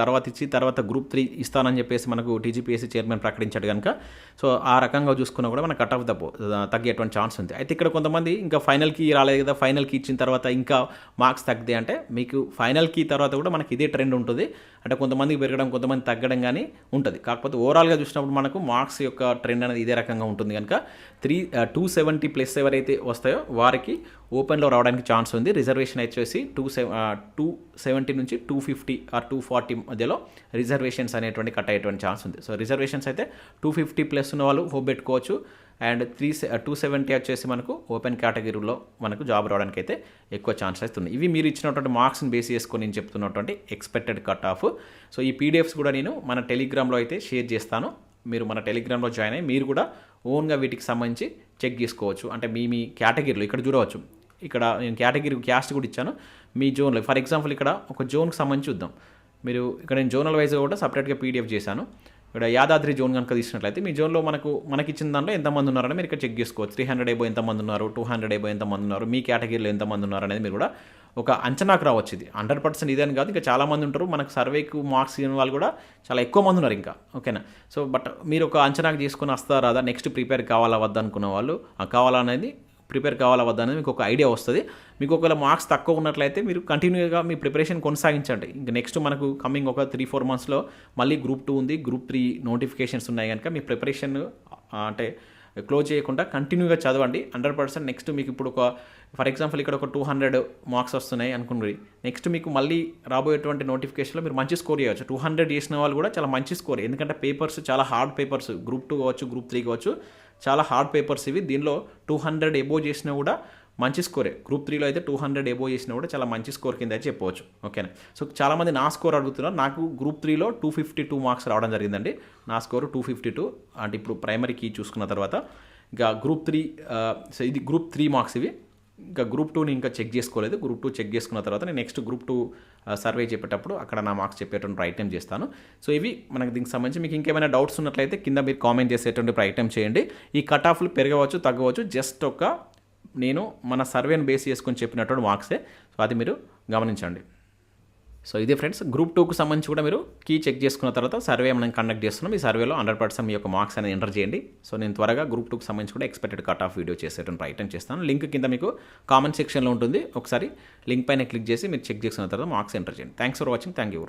[SPEAKER 1] తర్వాత ఇచ్చి తర్వాత గ్రూప్ త్రీ ఇస్తానని చెప్పేసి మనకు టీజీపీఎస్సీ చైర్మన్ ప్రకటించాడు కనుక. సో ఆ రకంగా చూసుకున్నా కూడా మన కట్ ఆఫ్ తప్పు తగ్గేటువంటి ఛాన్స్ ఉంది. అయితే ఇక్కడ కొంతమంది ఇంకా ఫైనల్కి రాలేదు కదా ఫైనల్కి ఇచ్చిన తర్వాత ఇంకా మార్క్స్ తగ్గితే అంటే మీకు ఫైనల్కి తర్వాత కూడా మనకి ఇదే ట్రెండ్ ఉంటుంది. అంటే కొంతమందికి పెరగడం కొంతమంది తగ్గడం కానీ ఉంటుంది. కాకపోతే ఓవరాల్గా చూసినప్పుడు మనకు మార్క్స్ యొక్క ట్రెండ్ అనేది ఇదే రకంగా ఉంటుంది కనుక. త్రీ టూ సెవెంటీ ప్లస్ ఎవరైతే వస్తాయో వారికి ఓపెన్లో రావడానికి ఛాన్స్ ఉంది. రిజర్వేషన్ వచ్చేసి టూ సెవెన్ టూ సెవెంటీ నుంచి two fifty or two forty మధ్యలో రిజర్వేషన్స్ అనేటువంటి కట్ అయ్యేటువంటి ఛాన్స్ ఉంది. సో రిజర్వేషన్స్ అయితే టూ ఫిఫ్టీ ప్లస్ ఉన్న వాళ్ళు హోప్ పెట్టుకోవచ్చు. అండ్ త్రీ టూ సెవెంటీ వచ్చేసి మనకు ఓపెన్ కేటగిరీలో మనకు జాబ్ రావడానికి అయితే ఎక్కువ ఛాన్స్ అవుతుంది ఇవి మీరు ఇచ్చినటువంటి మార్క్స్ని బేస్ చేసుకొని నేను చెప్తున్నటువంటి ఎక్స్పెక్టెడ్ కట్ ఆఫ్. సో ఈ పీడిఎఫ్స్ కూడా నేను మన టెలిగ్రామ్లో అయితే షేర్ చేస్తాను. మీరు మన టెలిగ్రామ్లో జాయిన్ అయ్యి మీరు కూడా ఓన్గా వీటికి సంబంధించి చెక్ చేసుకోవచ్చు. అంటే మీ మీ కేటగిరీలో ఇక్కడ చూడవచ్చు. ఇక్కడ నేను కేటగిరీ క్యాస్ట్ కూడా ఇచ్చాను. మీ జోన్లో ఫర్ ఎగ్జాంపుల్ ఇక్కడ ఒక జోన్కి సంబంధించి చూద్దాం. మీరు ఇక్కడ నేను జోనల్ వైజ్గా కూడా సపరేట్గా పీడిఎఫ్ చేశాను. ఇక్కడ యాదాద్రి జోన్ కనుక తీసినట్లయితే మీ జోన్లో మనకు మనకి ఇచ్చిన దాంట్లో ఎంతమంది ఉన్నారని మీరు ఇక్కడ చెక్ చేసుకోవచ్చు. త్రీ హండ్రెడ్ ఏబో ఎంతమంది ఉన్నారు? టూ హండ్రెడ్ ఏబో ఎంతమంది ఉన్నారు? మీ కేటగిరీలో ఎంతమంది ఉన్నారు అనేది మీరు కూడా ఒక అంచనాకు రావచ్చు ఇది. హండ్రెడ్ పర్సెంట్ ఇదని కాదు. ఇంకా చాలామంది ఉంటారు. మనకు సర్వేకు మార్క్స్ ఇవ్వని వాళ్ళు కూడా చాలా ఎక్కువ మంది ఉన్నారు ఇంకా. ఓకేనా సో బట్ మీరు ఒక అంచనాకు తీసుకుని వస్తారా? రాదా నెక్స్ట్ ప్రిపేర్ కావాలా? వద్దా? అనుకున్న వాళ్ళు ఆ కావాలా అనేది ప్రిపేర్ కావాలా వద్దా అనేది మీకు ఒక ఐడియా వస్తుంది. మీకు ఒకవేళ మార్క్స్ తక్కువ ఉన్నట్లయితే మీరు కంటిన్యూగా మీ ప్రిపరేషన్ కొనసాగించండి. ఇంకా నెక్స్ట్ మనకు కమింగ్ ఒక త్రీ ఫోర్ మంత్స్లో మళ్ళీ గ్రూప్ టూ ఉంది. గ్రూప్ త్రీ నోటిఫికేషన్స్ ఉన్నాయి కనుక మీ ప్రిపరేషన్ అంటే క్లోజ్ చేయకుండా కంటిన్యూగా చదవండి. హండ్రెడ్ పర్సెంట్ నెక్స్ట్ మీకు ఇప్పుడు ఒక ఫర్ ఎగ్జాంపుల్ ఇక్కడ ఒక టూ హండ్రెడ్ మార్క్స్ వస్తున్నాయి అనుకున్నది నెక్స్ట్ మీకు మళ్ళీ రాబోయేటువంటి నోటిఫికేషన్లో మీరు మంచి స్కోర్ చేయవచ్చు. టూ హండ్రెడ్ చేసిన వాళ్ళు కూడా చాలా మంచి స్కోర్ ఎందుకంటే పేపర్స్ చాలా హార్డ్ పేపర్స్ గ్రూప్ టూ కావచ్చు గ్రూప్ త్రీ కావచ్చు. చాలా హార్డ్ పేపర్స్ ఇవి. దీనిలో టూ హండ్రెడ్ ఎబో చేసినా కూడా మంచి స్కోరే గ్రూప్ త్రీలో అయితే టూ హండ్రెడ్ ఎబో చేసినా కూడా చాలా మంచి స్కోర్ కింద అయితే చెప్పవచ్చు. ఓకేనా సో చాలామంది నా స్కోర్ అడుగుతున్నారు. నాకు గ్రూప్ త్రీలో టూ ఫిఫ్టీ టూ మార్క్స్ రావడం జరిగిందండి. నా స్కోర్ టూ ఫిఫ్టీ టూ అంటే ఇప్పుడు ప్రైమరీకి చూసుకున్న తర్వాత ఇంకా గ్రూప్ త్రీ సో ఇది గ్రూప్ త్రీ మార్క్స్ ఇవి. ఇంకా గ్రూప్ టూని ఇంకా చెక్ చేసుకోలేదు. గ్రూప్ టూ చెక్ చేసుకున్న తర్వాత నేను నెక్స్ట్ గ్రూప్ టూ సర్వే చెప్పేటప్పుడు అక్కడ నా మార్క్స్ చెప్పేటువంటి ప్రయత్నం చేస్తాను. సో ఇవి మనకు దీనికి సంబంధించి మీకు ఇంకేమైనా డౌట్స్ ఉన్నట్లయితే కింద మీరు కామెంట్ చేసేటువంటి ప్రయత్నం చేయండి. ఈ కట్ ఆఫ్లు పెరగవచ్చు తగ్గవచ్చు జస్ట్ ఒక నేను మన సర్వేని బేస్ చేసుకొని చెప్పినటువంటి మార్క్సే. సో అది మీరు గమనించండి. సో ఇదే ఫ్రెండ్స్ గ్రూప్ టూకు సంబంధించి కూడా మీరు కీ చెక్ చేసుకున్న తర్వాత సర్వే మనం కండక్ట్ చేస్తున్నాం. ఈ సర్వేలో హండ్రెడ్ పర్సెంట్ మీ యొక్క మార్క్స్ అనేది ఎంటర్ చేయండి. సో నేను త్వరగా గ్రూప్ టూకి సంబంధించి కూడా ఎక్స్పెక్టెడ్ కట్ ఆఫ్ వీడియో చేసేటువంటి ప్రయత్నం చేస్తాను. లింక్ కింద మీకు కామెంట్ సెక్షన్లో ఉంటుంది. ఒకసారి లింక్ పైన క్లిక్ చేసి మీరు చెక్ చేసుకున్న తర్వాత మార్క్స్ ఎంటర్ చేయండి. Thanks for watching thank you